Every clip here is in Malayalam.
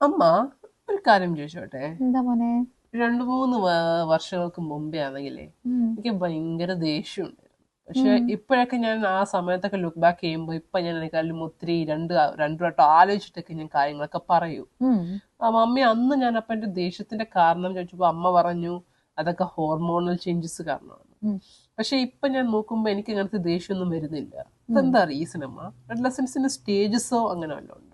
അമ്മ ഒരു കാര്യം ചോദിച്ചോട്ടെ? എന്താ മോനെ? രണ്ടു മൂന്ന് വർഷങ്ങൾക്ക് മുമ്പേ ആണെങ്കിലേ എനിക്ക് ഭയങ്കര ദേഷ്യമുണ്ടായിരുന്നു പക്ഷെ ഇപ്പോഴൊക്കെ ഞാൻ ആ സമയത്തൊക്കെ ലുക്ക് ബാക്ക് ചെയ്യുമ്പോൾ ഇപ്പൊ ഞാൻ എന്നെക്കാളും ഒത്തിരി രണ്ട് രണ്ടു വട്ടം ആലോചിച്ചിട്ടൊക്കെ ഞാൻ കാര്യങ്ങളൊക്കെ പറയൂ. ആ മമ്മി അന്ന് ഞാൻ അപ്പൊ എന്റെ ദേഷ്യത്തിന്റെ കാരണം ചോദിച്ചപ്പോ അമ്മ പറഞ്ഞു അതൊക്കെ ഹോർമോണൽ ചേഞ്ചസ് കാരണമാണ്. പക്ഷെ ഇപ്പൊ ഞാൻ നോക്കുമ്പോ എനിക്ക് അങ്ങനത്തെ ദേഷ്യമൊന്നും വരുന്നില്ല. അതെന്താ റീസൺ അമ്മ? അഡ്ലസൻസിന്റെ സ്റ്റേജസോ അങ്ങനെ വല്ലതും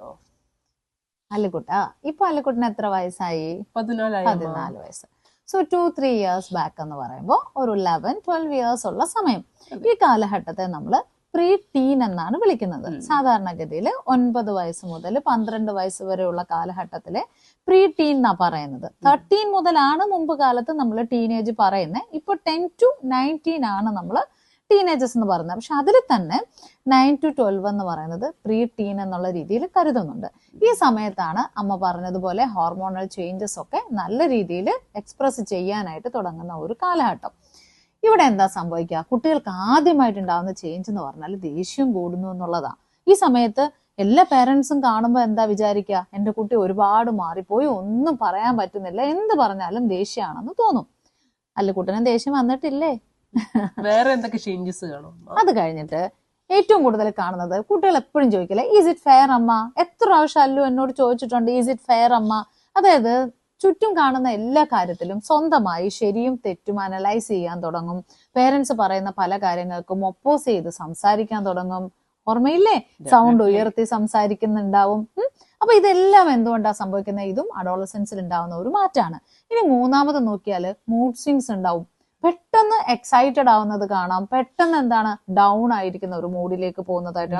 അല്ലിക്കുട്ട ഇപ്പൊ അല്ലിക്കുട്ടിന് എത്ര വയസ്സായി. പതിനാല് വയസ്സ്. So two three years back എന്ന് പറയുമ്പോൾ ഒരു ലെവൻ ട്വൽവ് ഇയേഴ്സ് ഉള്ള സമയം. ഈ കാലഘട്ടത്തെ നമ്മൾ പ്രീ ടീൻ എന്നാണ് വിളിക്കുന്നത്. സാധാരണഗതിയിൽ ഒൻപത് വയസ്സ് മുതൽ പന്ത്രണ്ട് വയസ്സ് വരെയുള്ള കാലഘട്ടത്തിലെ പ്രീ ടീൻ എന്നാ പറയുന്നത് തേർട്ടീൻ മുതലാണ് മുമ്പ് കാലത്ത് നമ്മൾ ടീനേജ് പറയുന്നത് ഇപ്പൊ ടെൻ ടു നയന്റീൻ ആണ് നമ്മൾ ടീനേജേഴ്സ് എന്ന് പറയുന്നത്. പക്ഷെ അതിൽ തന്നെ നയൻ ടു ട്വൽവ് എന്ന് പറയുന്നത് പ്രീ ടീൻ എന്നുള്ള രീതിയിൽ കരുതുന്നുണ്ട്. ഈ സമയത്താണ് അമ്മ പറഞ്ഞതുപോലെ ഹോർമോണൽ ചേഞ്ചസ് ഒക്കെ നല്ല രീതിയിൽ എക്സ്പ്രസ് ചെയ്യാനായിട്ട് തുടങ്ങുന്ന ഒരു കാലഘട്ടം. ഇവിടെ എന്താ സംഭവിക്കുക? കുട്ടികൾക്ക് ആദ്യമായിട്ട് ഉണ്ടാകുന്ന ചേഞ്ച് എന്ന് പറഞ്ഞാൽ ദേഷ്യം കൂടുന്നു എന്നുള്ളതാണ് ഈ സമയത്ത് എല്ലാ പേരൻസും കാണുമ്പോൾ എന്താ വിചാരിക്കുക? എന്റെ കുട്ടി ഒരുപാട് മാറിപ്പോയി ഒന്നും പറയാൻ പറ്റുന്നില്ല. എന്ത് പറഞ്ഞാലും ദേഷ്യമാണെന്ന് തോന്നും. അല്ല കുട്ടനും ദേഷ്യം വന്നിട്ടില്ലേ? വേറെ എന്തൊക്കെ ചേഞ്ചസ് കാണും? അത് കഴിഞ്ഞിട്ട് ഏറ്റവും കൂടുതൽ കാണുന്നത് കുട്ടികൾ എപ്പോഴും ചോദിക്കില്ല ഈസ് ഇറ്റ് ഫെയർ അമ്മ? എത്ര പ്രാവശ്യം അല്ലു എന്നോട് ചോദിച്ചിട്ടുണ്ട് ഈസ് ഇറ്റ് ഫെയർ അമ്മ? അതായത് ചുറ്റും കാണുന്ന എല്ലാ കാര്യത്തിലും സ്വന്തമായി ശരിയും തെറ്റും അനലൈസ് ചെയ്യാൻ തുടങ്ങും. പേരൻസ് പറയുന്ന പല കാര്യങ്ങൾക്കും ഒപ്പോസ് ചെയ്ത് സംസാരിക്കാൻ തുടങ്ങും. ഓർമ്മയില്ലേ? സൗണ്ട് ഉയർത്തി സംസാരിക്കുന്നുണ്ടാവും. അപ്പൊ ഇതെല്ലാം എന്തുകൊണ്ടാ സംഭവിക്കുന്നത്? ഇതും അഡോളസൻസിൽ ഉണ്ടാവുന്ന ഒരു മാറ്റാണ്. ഇനി മൂന്നാമത് നോക്കിയാൽ മൂഡ് സ്വിങ്സ് ഉണ്ടാവും. പെട്ടെന്ന് എക്സൈറ്റഡ് ആവുന്നത് കാണാം. പെട്ടെന്ന് എന്താണ് ഡൗൺ ആയിരിക്കുന്ന ഒരു മൂഡിലേക്ക് പോകുന്നതായിട്ട്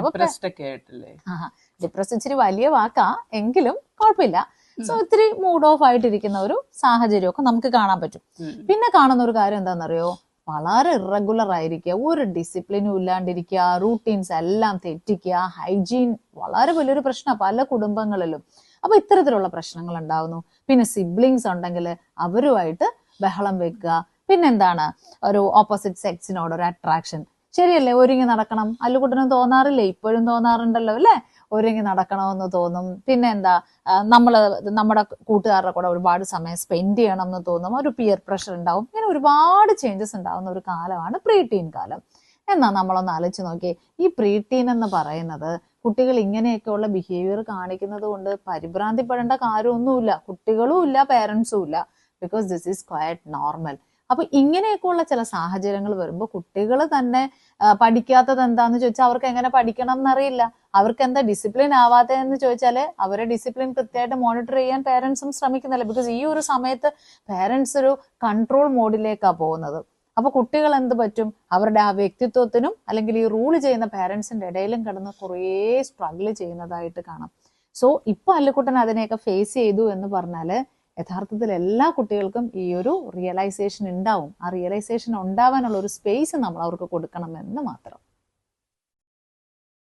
ഡിപ്രസ് ഇച്ചിരി വലിയ വാക്കാ. എങ്കിലും കുഴപ്പമില്ല. സോ ഇത്തിരി മൂഡ് ഓഫ് ആയിട്ടിരിക്കുന്ന ഒരു സാഹചര്യമൊക്കെ നമുക്ക് കാണാൻ പറ്റും. പിന്നെ കാണുന്ന ഒരു കാര്യം എന്താണെന്നറിയോ? വളരെ ഇറഗുലർ ആയിരിക്കുക. ഒരു ഡിസിപ്ലിനും ഇല്ലാണ്ടിരിക്കുക. റൂട്ടീൻസ് എല്ലാം തെറ്റിക്കുക. ഹൈജീൻ വളരെ വലിയൊരു പ്രശ്നമാണ് പല കുടുംബങ്ങളിലും. അപ്പൊ ഇത്തരത്തിലുള്ള പ്രശ്നങ്ങൾ ഉണ്ടാവുന്നു. പിന്നെ സിബ്ലിങ്സ് ഉണ്ടെങ്കിൽ അവരുമായിട്ട് ബഹളം വെക്കുക. പിന്നെന്താണ്? ഒരു ഓപ്പോസിറ്റ് സെക്സിനോട് ഒരു അട്രാക്ഷൻ ശരിയല്ലേ? ഒരുങ്ങി നടക്കണം. അല്ലുകുട്ടനും തോന്നാറില്ലേ? ഇപ്പോഴും തോന്നാറുണ്ടല്ലോ അല്ലേ? ഒരുങ്ങി നടക്കണമെന്ന് തോന്നും. പിന്നെ എന്താ നമ്മൾ നമ്മുടെ കൂട്ടുകാരുടെ കൂടെ ഒരുപാട് സമയം സ്പെൻഡ് ചെയ്യണം എന്ന് തോന്നും. ഒരു പിയർ പ്രഷർ ഉണ്ടാവും. ഇങ്ങനെ ഒരുപാട് ചേഞ്ചസ് ഉണ്ടാവുന്ന ഒരു കാലമാണ് പ്രീ ടീൻ കാലം. എന്നാ നമ്മളൊന്ന് ആലോചിച്ച് നോക്കി ഈ പ്രീ ടീൻ എന്ന് പറയുന്നത് കുട്ടികൾ ഇങ്ങനെയൊക്കെയുള്ള ബിഹേവിയർ കാണിക്കുന്നത് കൊണ്ട് പരിഭ്രാന്തിപ്പെടേണ്ട കാര്യമൊന്നുമില്ല. കുട്ടികളും ഇല്ല പേരൻസും ഇല്ല. Because this is quite normal അപ്പൊ ഇങ്ങനെയൊക്കെയുള്ള ചില സാഹചര്യങ്ങൾ വരുമ്പോൾ കുട്ടികൾ തന്നെ പഠിക്കാത്തത് എന്താന്ന് ചോദിച്ചാൽ അവർക്ക് എങ്ങനെ പഠിക്കണം എന്നറിയില്ല. അവർക്ക് എന്താ ഡിസിപ്ലിൻ ആവാത്തതെന്ന് ചോദിച്ചാൽ അവരെ ഡിസിപ്ലിൻ കൃത്യമായിട്ട് മോണിറ്റർ ചെയ്യാൻ പേരൻസും ശ്രമിക്കുന്നില്ല. ബിക്കോസ് ഈ ഒരു സമയത്ത് പേരൻസ് ഒരു കൺട്രോൾ മോഡിലേക്കാണ് പോകുന്നത്. അപ്പൊ കുട്ടികൾ എന്ത് പറ്റും? അവരുടെ ആ വ്യക്തിത്വത്തിനും അല്ലെങ്കിൽ ഈ റൂൾ ചെയ്യുന്ന പേരൻസിന്റെ ഇടയിലും കിടന്ന് കുറേ സ്ട്രഗിൾ ചെയ്യുന്നതായിട്ട് കാണാം. സോ ഇപ്പൊ അല്ലുക്കുട്ടൻ അതിനെയൊക്കെ ഫേസ് ചെയ്തു എന്ന് പറഞ്ഞാൽ യഥാർത്ഥത്തിൽ എല്ലാ കുട്ടികൾക്കും ഈ ഒരു റിയലൈസേഷൻ ഉണ്ടാവും. ആ റിയലൈസേഷൻ ഉണ്ടാവാനുള്ള ഒരു സ്പേസ് നമ്മൾ അവർക്ക് കൊടുക്കണം എന്ന് മാത്രം.